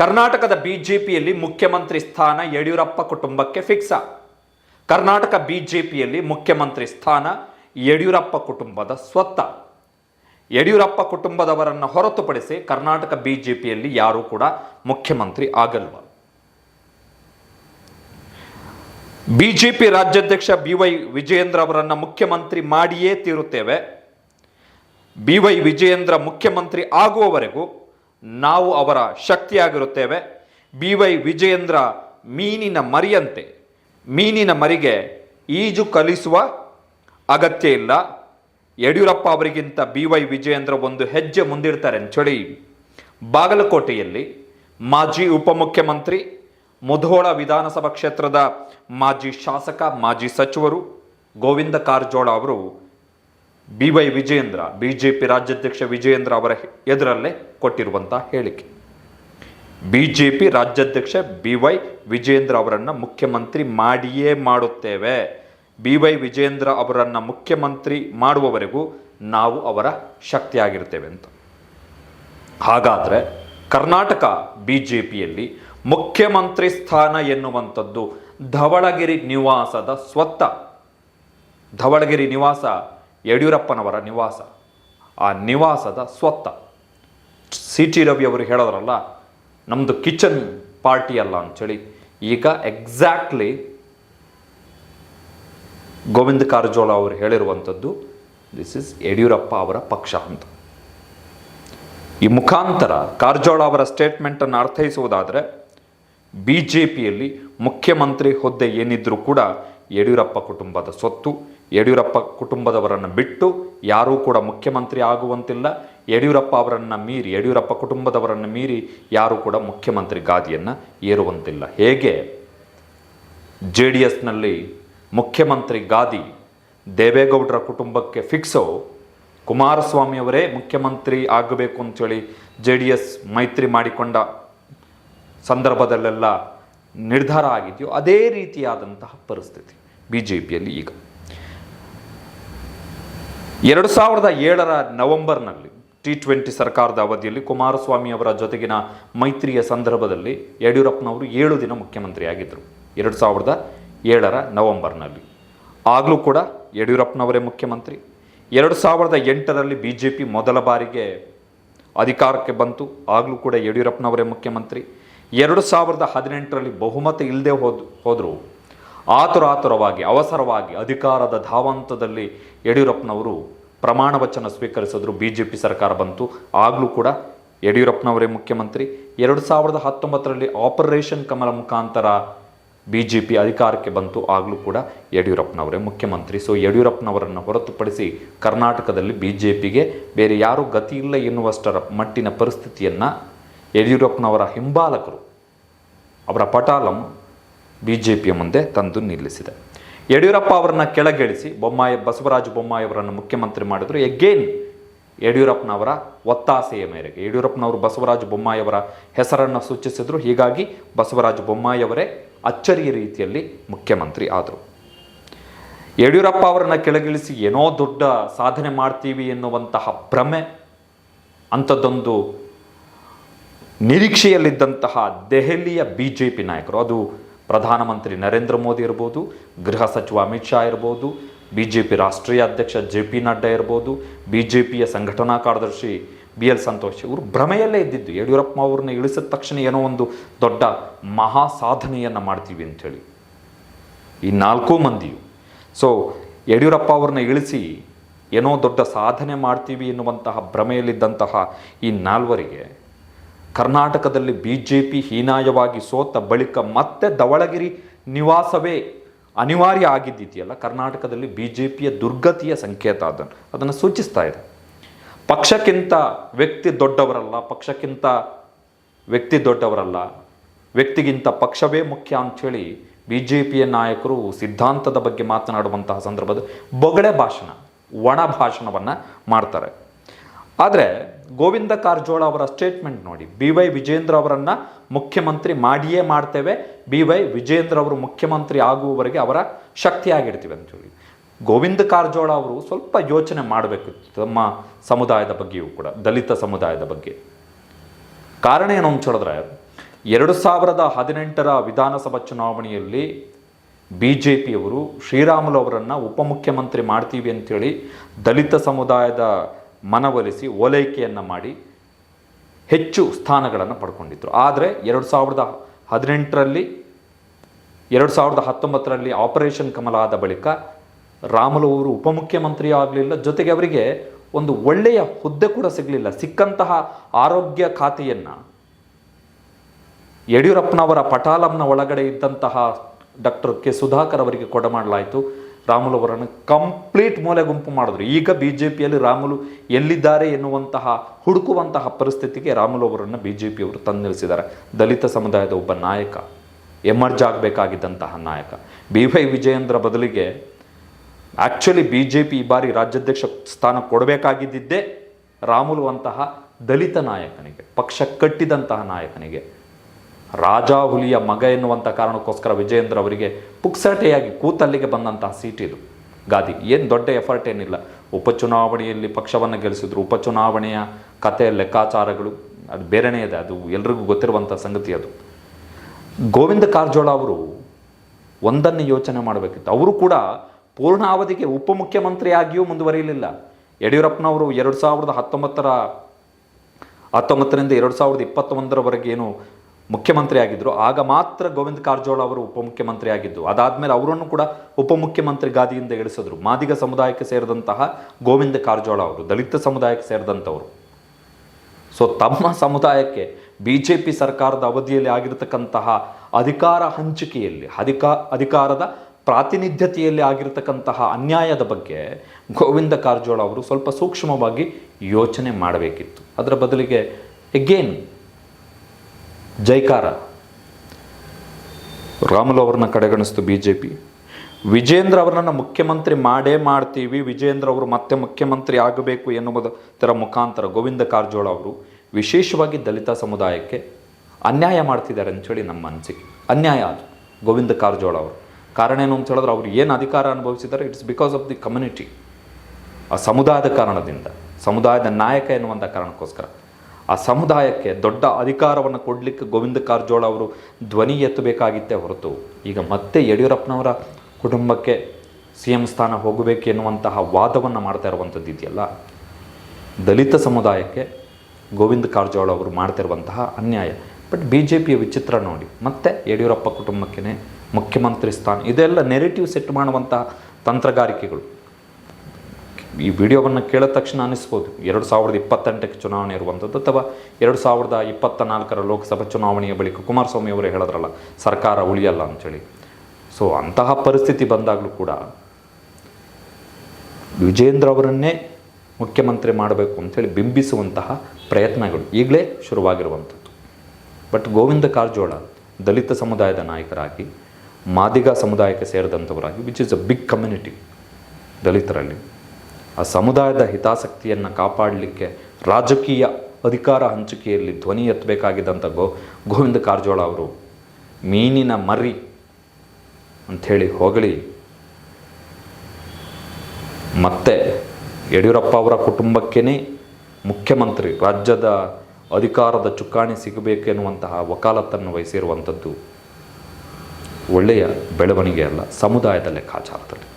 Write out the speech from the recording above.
ಕರ್ನಾಟಕದ ಬಿಜೆಪಿಯಲ್ಲಿ ಮುಖ್ಯಮಂತ್ರಿ ಸ್ಥಾನ ಯಡಿಯೂರಪ್ಪ ಕುಟುಂಬಕ್ಕೆ ಫಿಕ್ಸ. ಕರ್ನಾಟಕ ಬಿಜೆಪಿಯಲ್ಲಿ ಮುಖ್ಯಮಂತ್ರಿ ಸ್ಥಾನ ಯಡಿಯೂರಪ್ಪ ಕುಟುಂಬದ ಸ್ವತ್ತ. ಯಡಿಯೂರಪ್ಪ ಕುಟುಂಬದವರನ್ನು ಹೊರತುಪಡಿಸಿ ಕರ್ನಾಟಕ ಬಿಜೆಪಿಯಲ್ಲಿ ಯಾರೂ ಕೂಡ ಮುಖ್ಯಮಂತ್ರಿ ಆಗಲ್ವ. ಬಿಜೆಪಿ ರಾಜ್ಯಾಧ್ಯಕ್ಷ ಬಿ ವೈ ವಿಜಯೇಂದ್ರ ಅವರನ್ನು ಮುಖ್ಯಮಂತ್ರಿ ಮಾಡಿಯೇ ತೀರುತ್ತೇವೆ. ಬಿ ವೈ ವಿಜಯೇಂದ್ರ ಮುಖ್ಯಮಂತ್ರಿ ಆಗುವವರೆಗೂ ನಾವು ಅವರ ಶಕ್ತಿಯಾಗಿರುತ್ತೇವೆ. ಬಿ ವೈ ವಿಜಯೇಂದ್ರ ಮೀನಿನ ಮರಿಯಂತೆ. ಮೀನಿನ ಮರಿಗೆ ಈಜು ಕಲಿಸುವ ಅಗತ್ಯ ಇಲ್ಲ. ಯಡಿಯೂರಪ್ಪ ಅವರಿಗಿಂತ ಬಿ ವೈ ವಿಜಯೇಂದ್ರ ಒಂದು ಹೆಜ್ಜೆ ಮುಂದಿಡ್ತಾರೆ ಅಂಥೇಳಿ ಬಾಗಲಕೋಟೆಯಲ್ಲಿ ಮಾಜಿ ಉಪಮುಖ್ಯಮಂತ್ರಿ ಮುಧೋಳ ವಿಧಾನಸಭಾ ಕ್ಷೇತ್ರದ ಮಾಜಿ ಶಾಸಕ, ಮಾಜಿ ಸಚಿವರು ಗೋವಿಂದ ಕಾರಜೋಳ ಅವರು ಬಿ ವೈ ವಿಜಯೇಂದ್ರ ಪಿ ರಾಜ್ಯಾಧ್ಯಕ್ಷ ವಿಜಯೇಂದ್ರ ಅವರ ಎದುರಲ್ಲೇ ಕೊಟ್ಟಿರುವಂಥ ಹೇಳಿಕೆ. ಬಿಜೆಪಿ ರಾಜ್ಯಾಧ್ಯಕ್ಷ ಬಿ ವೈ ವಿಜಯೇಂದ್ರ ಅವರನ್ನು ಮುಖ್ಯಮಂತ್ರಿ ಮಾಡಿಯೇ ಮಾಡುತ್ತೇವೆ. ಬಿ ವೈ ವಿಜಯೇಂದ್ರ ಅವರನ್ನು ಮುಖ್ಯಮಂತ್ರಿ ಮಾಡುವವರೆಗೂ ನಾವು ಅವರ ಶಕ್ತಿಯಾಗಿರ್ತೇವೆ ಅಂತ. ಹಾಗಾದರೆ ಕರ್ನಾಟಕ ಬಿಜೆಪಿಯಲ್ಲಿ ಮುಖ್ಯಮಂತ್ರಿ ಸ್ಥಾನ ಎನ್ನುವಂಥದ್ದು ಧವಳಗಿರಿ ನಿವಾಸದ ಸ್ವತ್ತ. ಧವಳಗಿರಿ ನಿವಾಸ ಯಡಿಯೂರಪ್ಪನವರ ನಿವಾಸ. ಆ ನಿವಾಸದ ಸ್ವತ್ತ. ಸಿ ಟಿ ರವಿ ಅವರು ಹೇಳೋದ್ರಲ್ಲ ನಮ್ಮದು ಕಿಚನ್ ಪಾರ್ಟಿ ಅಲ್ಲ ಅಂಥೇಳಿ. ಈಗ ಎಕ್ಸಾಕ್ಟ್ಲಿ ಗೋವಿಂದ ಕಾರಜೋಳ ಅವರು ಹೇಳಿರುವಂಥದ್ದು ದಿಸ್ ಇಸ್ ಯಡಿಯೂರಪ್ಪ ಅವರ ಪಕ್ಷ ಅಂತ. ಈ ಮುಖಾಂತರ ಕಾರಜೋಳ ಅವರ ಸ್ಟೇಟ್ಮೆಂಟನ್ನು ಅರ್ಥೈಸುವುದಾದರೆ, ಬಿ ಜೆ ಪಿಯಲ್ಲಿ ಮುಖ್ಯಮಂತ್ರಿ ಹುದ್ದೆ ಏನಿದ್ರೂ ಕೂಡ ಯಡಿಯೂರಪ್ಪ ಕುಟುಂಬದ ಸೊತ್ತು ಯಡಿಯೂರಪ್ಪ ಕುಟುಂಬದವರನ್ನು ಬಿಟ್ಟು ಯಾರೂ ಕೂಡ ಮುಖ್ಯಮಂತ್ರಿ ಆಗುವಂತಿಲ್ಲ. ಯಡಿಯೂರಪ್ಪ ಅವರನ್ನು ಮೀರಿ, ಯಡಿಯೂರಪ್ಪ ಕುಟುಂಬದವರನ್ನು ಮೀರಿ ಯಾರೂ ಕೂಡ ಮುಖ್ಯಮಂತ್ರಿ ಗಾದಿಯನ್ನು ಏರುವಂತಿಲ್ಲ. ಹೇಗೆ? ಜೆ ಡಿ ಎಸ್ನಲ್ಲಿ ಮುಖ್ಯಮಂತ್ರಿ ಗಾದಿ ದೇವೇಗೌಡರ ಕುಟುಂಬಕ್ಕೆ ಫಿಕ್ಸೋ ಕುಮಾರಸ್ವಾಮಿಯವರೇ ಮುಖ್ಯಮಂತ್ರಿ ಆಗಬೇಕು ಅಂಥೇಳಿ ಜೆ ಡಿ ಎಸ್ ಮೈತ್ರಿ ಮಾಡಿಕೊಂಡ ಸಂದರ್ಭದಲ್ಲೆಲ್ಲ ನಿರ್ಧಾರ ಆಗಿದೆಯೋ ಅದೇ ರೀತಿಯಾದಂತಹ ಪರಿಸ್ಥಿತಿ. ಬಿ ಜೆ ಪಿಯಲ್ಲಿ ಈಗ. ಎರಡು ಸಾವಿರದ ಏಳರ ನವೆಂಬರ್ನಲ್ಲಿ ಟಿ ಟ್ವೆಂಟಿ ಸರ್ಕಾರದ ಅವಧಿಯಲ್ಲಿ ಕುಮಾರಸ್ವಾಮಿ ಅವರ ಜೊತೆಗಿನ ಮೈತ್ರಿಯ ಸಂದರ್ಭದಲ್ಲಿ ಯಡಿಯೂರಪ್ಪನವರು ಏಳು ದಿನ ಮುಖ್ಯಮಂತ್ರಿಯಾಗಿದ್ದರು. ಎರಡು ಸಾವಿರದ ಏಳರ ನವೆಂಬರ್ನಲ್ಲಿ. ಆಗಲೂ ಕೂಡ ಯಡಿಯೂರಪ್ಪನವರೇ ಮುಖ್ಯಮಂತ್ರಿ. ಎರಡು ಸಾವಿರದ ಎಂಟರಲ್ಲಿ ಬಿ ಜೆ ಪಿ ಮೊದಲ ಬಾರಿಗೆ ಅಧಿಕಾರಕ್ಕೆ ಬಂತು. ಆಗಲೂ ಕೂಡ ಯಡಿಯೂರಪ್ಪನವರೇ ಮುಖ್ಯಮಂತ್ರಿ. ಎರಡು ಸಾವಿರದ ಹದಿನೆಂಟರಲ್ಲಿ ಬಹುಮತ ಇಲ್ಲದೆ ಹೋದ್, ಹೋದರು. ಆತುರ ಆತುರವಾಗಿ ಅವಸರವಾಗಿ ಅಧಿಕಾರದ ಧಾವಂತದಲ್ಲಿ ಯಡಿಯೂರಪ್ಪನವರು ಪ್ರಮಾಣ ವಚನ ಸ್ವೀಕರಿಸಿದ್ರು. ಬಿ ಜೆ ಪಿ ಸರ್ಕಾರ ಬಂತು. ಆಗಲೂ ಕೂಡ ಯಡಿಯೂರಪ್ಪನವರೇ ಮುಖ್ಯಮಂತ್ರಿ. ಎರಡು ಸಾವಿರದ ಹತ್ತೊಂಬತ್ತರಲ್ಲಿ ಆಪರೇಷನ್ ಕಮಲ ಮುಖಾಂತರ ಬಿ ಜೆ ಪಿ ಅಧಿಕಾರಕ್ಕೆ ಬಂತು. ಆಗಲೂ ಕೂಡ ಯಡಿಯೂರಪ್ಪನವರೇ ಮುಖ್ಯಮಂತ್ರಿ. ಸೊ ಯಡಿಯೂರಪ್ಪನವರನ್ನು ಹೊರತುಪಡಿಸಿ ಕರ್ನಾಟಕದಲ್ಲಿ ಬಿ ಜೆ ಪಿಗೆ ಬೇರೆ ಯಾರೂ ಗತಿ ಇಲ್ಲ ಎನ್ನುವಷ್ಟರ ಮಟ್ಟಿನ ಪರಿಸ್ಥಿತಿಯನ್ನು ಯಡಿಯೂರಪ್ಪನವರ ಹಿಂಬಾಲಕರು, ಅವರ ಪಟಾಲಂ ಬಿ ಜೆ ಪಿಯ ಮುಂದೆ ತಂದು ನಿಲ್ಲಿಸಿದೆ. ಯಡಿಯೂರಪ್ಪ ಅವರನ್ನ ಕೆಳಗಿಳಿಸಿ ಬೊಮ್ಮಾಯಿ, ಬಸವರಾಜ ಬೊಮ್ಮಾಯಿ ಅವರನ್ನು ಮುಖ್ಯಮಂತ್ರಿ ಮಾಡಿದ್ರು. ಎಗೇನ್ ಯಡಿಯೂರಪ್ಪನವರ ಒತ್ತಾಸೆಯ ಮೇರೆಗೆ. ಯಡಿಯೂರಪ್ಪನವರು ಬಸವರಾಜ ಬೊಮ್ಮಾಯಿ ಅವರ ಹೆಸರನ್ನು ಸೂಚಿಸಿದ್ರು. ಹೀಗಾಗಿ ಬಸವರಾಜ ಬೊಮ್ಮಾಯಿ ಅವರೇ ಅಚ್ಚರಿಯ ರೀತಿಯಲ್ಲಿ ಮುಖ್ಯಮಂತ್ರಿ ಆದರು. ಯಡಿಯೂರಪ್ಪ ಅವರನ್ನು ಕೆಳಗಿಳಿಸಿ ಏನೋ ದೊಡ್ಡ ಸಾಧನೆ ಮಾಡ್ತೀವಿ ಎನ್ನುವಂತಹ ಭ್ರಮೆ, ಅಂಥದ್ದೊಂದು ನಿರೀಕ್ಷೆಯಲ್ಲಿದ್ದಂತಹ ದೆಹಲಿಯ ಬಿ ಜೆ ಪಿ ನಾಯಕರು. ಅದು ಪ್ರಧಾನಮಂತ್ರಿ ನರೇಂದ್ರ ಮೋದಿ ಇರ್ಬೋದು, ಗೃಹ ಸಚಿವ ಅಮಿತ್ ಶಾ ಇರ್ಬೋದು ಬಿ ಜೆ ಪಿ ರಾಷ್ಟ್ರೀಯ ಅಧ್ಯಕ್ಷ ಜೆ ಪಿ ನಡ್ಡಾ ಇರ್ಬೋದು ಬಿ ಜೆ ಪಿಯ ಸಂಘಟನಾ ಕಾರ್ಯದರ್ಶಿ ಬಿ ಎಲ್ ಸಂತೋಷ್ ಇವರು ಭ್ರಮೆಯಲ್ಲೇ ಇದ್ದಿದ್ದು. ಯಡಿಯೂರಪ್ಪ ಅವ್ರನ್ನ ಇಳಿಸಿದ ತಕ್ಷಣ ಏನೋ ಒಂದು ದೊಡ್ಡ ಮಹಾ ಸಾಧನೆಯನ್ನು ಮಾಡ್ತೀವಿ ಅಂಥೇಳಿ. ಈ ನಾಲ್ಕೂ ಮಂದಿಯು. ಸೊ ಯಡಿಯೂರಪ್ಪ ಅವ್ರನ್ನ ಇಳಿಸಿ ಏನೋ ದೊಡ್ಡ ಸಾಧನೆ ಮಾಡ್ತೀವಿ ಎನ್ನುವಂತಹ ಭ್ರಮೆಯಲ್ಲಿದ್ದಂತಹ ಈ ನಾಲ್ವರಿಗೆ ಕರ್ನಾಟಕದಲ್ಲಿ ಬಿ ಜೆ ಪಿ ಹೀನಾಯವಾಗಿ ಸೋತ ಬಳಿಕ ಮತ್ತೆ ಧವಳಗಿರಿ ನಿವಾಸವೇ ಅನಿವಾರ್ಯ ಆಗಿದ್ದಿದೆಯಲ್ಲ? ಕರ್ನಾಟಕದಲ್ಲಿ ಬಿ ಜೆ ಪಿಯ ದುರ್ಗತಿಯ ಸಂಕೇತ ಅದನ್ನು. ಅದನ್ನು ಸೂಚಿಸ್ತಾ ಇದೆ. ಪಕ್ಷಕ್ಕಿಂತ ವ್ಯಕ್ತಿ ದೊಡ್ಡವರಲ್ಲ, ಪಕ್ಷಕ್ಕಿಂತ ವ್ಯಕ್ತಿ ದೊಡ್ಡವರಲ್ಲ, ವ್ಯಕ್ತಿಗಿಂತ ಪಕ್ಷವೇ ಮುಖ್ಯ ಅಂಥೇಳಿ ಬಿ ಜೆ ಪಿಯ ನಾಯಕರು ಸಿದ್ಧಾಂತದ ಬಗ್ಗೆ ಮಾತನಾಡುವಂತಹ ಸಂದರ್ಭದಲ್ಲಿ ಬೊಗಳೆ ಭಾಷಣ, ಒಣ ಭಾಷಣವನ್ನು ಮಾಡ್ತಾರೆ. ಆದರೆ ಗೋವಿಂದ ಕಾರಜೋಳ ಅವರ ಸ್ಟೇಟ್ಮೆಂಟ್ ನೋಡಿ. ಬಿ ವೈ ವಿಜೇಂದ್ರ ಅವರನ್ನು ಮುಖ್ಯಮಂತ್ರಿ ಮಾಡಿಯೇ ಮಾಡ್ತೇವೆ. ಬಿ ವೈ ವಿಜೇಂದ್ರ ಅವರು ಮುಖ್ಯಮಂತ್ರಿ ಆಗುವವರೆಗೆ ಅವರ ಶಕ್ತಿಯಾಗಿರ್ತೀವಿ ಅಂತೇಳಿ ಗೋವಿಂದ ಕಾರಜೋಳ ಅವರು ಸ್ವಲ್ಪ ಯೋಚನೆ ಮಾಡಬೇಕು ತಮ್ಮ ಸಮುದಾಯದ ಬಗ್ಗೆಯೂ ಕೂಡ, ದಲಿತ ಸಮುದಾಯದ ಬಗ್ಗೆ. ಕಾರಣ ಏನು ಅಂತ ಹೇಳಿದ್ರೆ, ಎರಡು ಸಾವಿರದ ಹದಿನೆಂಟರ ವಿಧಾನಸಭಾ ಚುನಾವಣೆಯಲ್ಲಿ ಬಿ ಜೆ ಪಿಯವರು ಶ್ರೀರಾಮುಲು ಅವರನ್ನು ಉಪಮುಖ್ಯಮಂತ್ರಿ ಮಾಡ್ತೀವಿ ಅಂತೇಳಿ ದಲಿತ ಸಮುದಾಯದ ಮನವೊಲಿಸಿ ಓಲೈಕೆಯನ್ನು ಮಾಡಿ ಹೆಚ್ಚು ಸ್ಥಾನಗಳನ್ನು ಪಡ್ಕೊಂಡಿದ್ದರು ಆದರೆ ಎರಡು ಸಾವಿರದ ಹದಿನೆಂಟರಲ್ಲಿ, ಎರಡು ಸಾವಿರದ ಹತ್ತೊಂಬತ್ತರಲ್ಲಿ ಆಪರೇಷನ್ ಕಮಲ ಆದ ಬಳಿಕ ರಾಮುಲು ಅವರು ಉಪಮುಖ್ಯಮಂತ್ರಿ ಆಗಲಿಲ್ಲ. ಜೊತೆಗೆ ಅವರಿಗೆ ಒಂದು ಒಳ್ಳೆಯ ಹುದ್ದೆ ಕೂಡ ಸಿಗಲಿಲ್ಲ. ಸಿಕ್ಕಂತಹ ಆರೋಗ್ಯ ಖಾತೆಯನ್ನು ಯಡಿಯೂರಪ್ಪನವರ ಪಟಾಲಂನ ಒಳಗಡೆ ಇದ್ದಂತಹ ಡಾಕ್ಟರ್ ಕೆ ಸುಧಾಕರ್ ಅವರಿಗೆ ಕೊಡ ಮಾಡಲಾಯಿತು ರಾಮುಲು ಅವರನ್ನು ಕಂಪ್ಲೀಟ್ ಮೂಲೆ ಗುಂಪು ಮಾಡಿದ್ರು. ಈಗ ಬಿ ಜೆ ಪಿಯಲ್ಲಿ ರಾಮುಲು ಎಲ್ಲಿದ್ದಾರೆ ಎನ್ನುವಂತಹ, ಹುಡುಕುವಂತಹ ಪರಿಸ್ಥಿತಿಗೆ ರಾಮುಲು ಅವರನ್ನು ಬಿ ಜೆ ಪಿಯವರು ತಂದು ದಲಿತ ಸಮುದಾಯದ ಒಬ್ಬ ನಾಯಕ, ಎಮರ್ಜ್ ಆಗಬೇಕಾಗಿದ್ದಂತಹ ನಾಯಕ. ಬಿ ವೈ ವಿಜಯೇಂದ್ರ ಬದಲಿಗೆ ಆ್ಯಕ್ಚುಲಿ ಬಿ ಜೆ ಪಿ ಈ ಬಾರಿ ರಾಜ್ಯಾಧ್ಯಕ್ಷ ಸ್ಥಾನ ಕೊಡಬೇಕಾಗಿದ್ದಿದ್ದೇ ರಾಮುಲು ಅಂತಹ ದಲಿತ ನಾಯಕನಿಗೆ, ಪಕ್ಷ ಕಟ್ಟಿದಂತಹ ನಾಯಕನಿಗೆ. ರಾಜ ಹುಲಿಯ ಮಗ ಎನ್ನುವಂಥ ಕಾರಣಕ್ಕೋಸ್ಕರ ವಿಜಯೇಂದ್ರ ಅವರಿಗೆ ಪುಕ್ಸಟೆಯಾಗಿ ಕೂತಲ್ಲಿಗೆ ಬಂದಂತಹ ಸೀಟ್ ಇದು. ಗಾದಿ, ಏನು ದೊಡ್ಡ ಎಫರ್ಟ್ ಏನಿಲ್ಲ. ಉಪಚುನಾವಣೆಯಲ್ಲಿ ಪಕ್ಷವನ್ನು ಗೆಲ್ಲಿಸಿದ್ರು ಉಪಚುನಾವಣೆಯ ಕತೆ ಲೆಕ್ಕಾಚಾರಗಳು, ಅದು ಬೇರೆನೇ ಇದೆ. ಅದು ಎಲ್ರಿಗೂ ಗೊತ್ತಿರುವಂಥ ಸಂಗತಿ ಅದು. ಗೋವಿಂದ ಕಾರಜೋಳ ಅವರು ಒಂದನ್ನು ಯೋಚನೆ ಮಾಡಬೇಕಿತ್ತು. ಅವರು ಕೂಡ ಪೂರ್ಣ ಅವಧಿಗೆ ಉಪಮುಖ್ಯಮಂತ್ರಿಯಾಗಿಯೂ ಮುಂದುವರಿಯಲಿಲ್ಲ. ಯಡಿಯೂರಪ್ಪನವರು ಎರಡು ಸಾವಿರದ ಹತ್ತೊಂಬತ್ತರ ಹತ್ತೊಂಬತ್ತರಿಂದ ಎರಡು ಸಾವಿರದ ಇಪ್ಪತ್ತೊಂದರವರೆಗೆ ಏನು ಮುಖ್ಯಮಂತ್ರಿ ಆಗಿದ್ದರು ಆಗ ಮಾತ್ರ ಗೋವಿಂದ ಕಾರಜೋಳ ಅವರು ಉಪಮುಖ್ಯಮಂತ್ರಿ ಆಗಿದ್ದು ಅದಾದಮೇಲೆ ಅವರನ್ನು ಕೂಡ ಉಪಮುಖ್ಯಮಂತ್ರಿ ಗಾದಿಯಿಂದ ಇಳಿಸಿದ್ರು. ಮಾದಿಗ ಸಮುದಾಯಕ್ಕೆ ಸೇರಿದಂತಹ ಗೋವಿಂದ ಕಾರಜೋಳ ಅವರು, ದಲಿತ ಸಮುದಾಯಕ್ಕೆ ಸೇರಿದಂಥವರು. ಸೊ ತಮ್ಮ ಸಮುದಾಯಕ್ಕೆ ಬಿ ಜೆ ಪಿ ಸರ್ಕಾರದ ಅವಧಿಯಲ್ಲಿ ಆಗಿರತಕ್ಕಂತಹ ಅಧಿಕಾರ ಹಂಚಿಕೆಯಲ್ಲಿ, ಅಧಿಕಾ, ಅಧಿಕಾರದ ಪ್ರಾತಿನಿಧ್ಯತೆಯಲ್ಲಿ ಆಗಿರತಕ್ಕಂತಹ ಅನ್ಯಾಯದ ಬಗ್ಗೆ ಗೋವಿಂದ ಕಾರಜೋಳ ಅವರು ಸ್ವಲ್ಪ ಸೂಕ್ಷ್ಮವಾಗಿ ಯೋಚನೆ ಮಾಡಬೇಕಿತ್ತು. ಅದರ ಬದಲಿಗೆ ಎಗೇನ್ ಜೈಕಾರ. ರಾಮುಲು ಅವ್ರನ್ನ ಕಡೆಗಣಿಸ್ತು ಬಿ ಜೆ ಪಿ ವಿಜೇಂದ್ರ ಅವರನ್ನು ಮುಖ್ಯಮಂತ್ರಿ ಮಾಡೇ ಮಾಡ್ತೀವಿ, ವಿಜೇಂದ್ರ ಅವರು ಮತ್ತೆ ಮುಖ್ಯಮಂತ್ರಿ ಆಗಬೇಕು ಎನ್ನುವುದರ ಮುಖಾಂತರ ಗೋವಿಂದ ಕಾರಜೋಳ ಅವರು ವಿಶೇಷವಾಗಿ ದಲಿತ ಸಮುದಾಯಕ್ಕೆ ಅನ್ಯಾಯ ಮಾಡ್ತಿದ್ದಾರೆ ಅಂತೇಳಿ ನಮ್ಮ ಅನಿಸಿಕೆ. ಅನ್ಯಾಯ ಅದು, ಗೋವಿಂದ ಕಾರಜೋಳ ಅವರು. ಕಾರಣ ಏನು ಅಂತ ಹೇಳಿದ್ರೆ ಅವ್ರು ಏನು ಅಧಿಕಾರ ಅನುಭವಿಸಿದ್ದಾರೆ it's because of the community ಆ ಸಮುದಾಯದ ಕಾರಣದಿಂದ, ಸಮುದಾಯದ ನಾಯಕ ಎನ್ನುವಂಥ ಕಾರಣಕ್ಕೋಸ್ಕರ. ಆ ಸಮುದಾಯಕ್ಕೆ ದೊಡ್ಡ ಅಧಿಕಾರವನ್ನು ಕೊಡಲಿಕ್ಕೆ ಗೋವಿಂದ ಕಾರಜೋಳ ಅವರು ಧ್ವನಿ ಎತ್ತಬೇಕಾಗಿತ್ತೇ ಹೊರತು. ಈಗ ಮತ್ತೆ ಯಡಿಯೂರಪ್ಪನವರ ಕುಟುಂಬಕ್ಕೆ ಸಿ ಎಂ ಸ್ಥಾನ ಹೋಗಬೇಕು ಎನ್ನುವಂತಹ ವಾದವನ್ನು ಮಾಡ್ತಾ ಇರುವಂಥದ್ದು ಇದೆಯಲ್ಲ? ದಲಿತ ಸಮುದಾಯಕ್ಕೆ ಗೋವಿಂದ ಕಾರಜೋಳ ಅವರು ಮಾಡ್ತಿರುವಂತಹ ಅನ್ಯಾಯ. ಬಟ್ ಬಿ ಜೆ ಪಿಯ ವಿಚಿತ್ರ ನೋಡಿ, ಮತ್ತೆ ಯಡಿಯೂರಪ್ಪ ಕುಟುಂಬಕ್ಕೇ ಮುಖ್ಯಮಂತ್ರಿ ಸ್ಥಾನ, ಇದೆಲ್ಲ ನೆರೆಟಿವ್ ಸೆಟ್ ಮಾಡುವಂತಹ ತಂತ್ರಗಾರಿಕೆಗಳು. ಈ ವಿಡಿಯೋವನ್ನು ಕೇಳಿದ ತಕ್ಷಣ ಅನ್ನಿಸ್ಬೋದು ಎರಡು ಸಾವಿರದ ಇಪ್ಪತ್ತೆಂಟಕ್ಕೆ ಚುನಾವಣೆ ಇರುವಂಥದ್ದು ಅಥವಾ ಎರಡು ಸಾವಿರದ ಇಪ್ಪತ್ತ ನಾಲ್ಕರ ಲೋಕಸಭಾ ಚುನಾವಣೆಯ ಬಳಿಕ ಕುಮಾರಸ್ವಾಮಿ ಅವರು ಹೇಳಿದ್ರಲ್ಲ, ಸರ್ಕಾರ ಉಳಿಯಲ್ಲ ಅಂಥೇಳಿ. ಸೊ ಅಂತಹ ಪರಿಸ್ಥಿತಿ ಬಂದಾಗಲೂ ಕೂಡ ವಿಜೇಂದ್ರ ಅವರನ್ನೇ ಮುಖ್ಯಮಂತ್ರಿ ಮಾಡಬೇಕು ಅಂಥೇಳಿ ಬಿಂಬಿಸುವಂತಹ ಪ್ರಯತ್ನಗಳು ಈಗಲೇ ಶುರುವಾಗಿರುವಂಥದ್ದು. ಬಟ್ ಗೋವಿಂದ ಕಾರಜೋಳ ದಲಿತ ಸಮುದಾಯದ ನಾಯಕರಾಗಿ, ಮಾದಿಗ ಸಮುದಾಯಕ್ಕೆ ಸೇರಿದಂಥವರಾಗಿ which is a big community ದಲಿತರಲ್ಲಿ ಆ ಸಮುದಾಯದ ಹಿತಾಸಕ್ತಿಯನ್ನು ಕಾಪಾಡಲಿಕ್ಕೆ ರಾಜಕೀಯ ಅಧಿಕಾರ ಹಂಚಿಕೆಯಲ್ಲಿ ಧ್ವನಿ ಎತ್ತಬೇಕಾಗಿದ್ದಂಥ ಗೋ, ಗೋವಿಂದ ಕಾರಜೋಳ ಅವರು, ಮೀನಿನ ಮರಿ ಅಂಥೇಳಿ ಹೊಗಳಿ ಮತ್ತೆ ಯಡಿಯೂರಪ್ಪ ಅವರ ಕುಟುಂಬಕ್ಕೇ ಮುಖ್ಯಮಂತ್ರಿ, ರಾಜ್ಯದ ಅಧಿಕಾರದ ಚುಕ್ಕಾಣಿ ಸಿಗಬೇಕೆನ್ನುವಂತಹ ವಕಾಲತ್ತನ್ನು ವಹಿಸಿರುವಂಥದ್ದು ಒಳ್ಳೆಯ ಬೆಳವಣಿಗೆ ಅಲ್ಲ, ಸಮುದಾಯದ ಲೆಕ್ಕಾಚಾರದಲ್ಲಿ.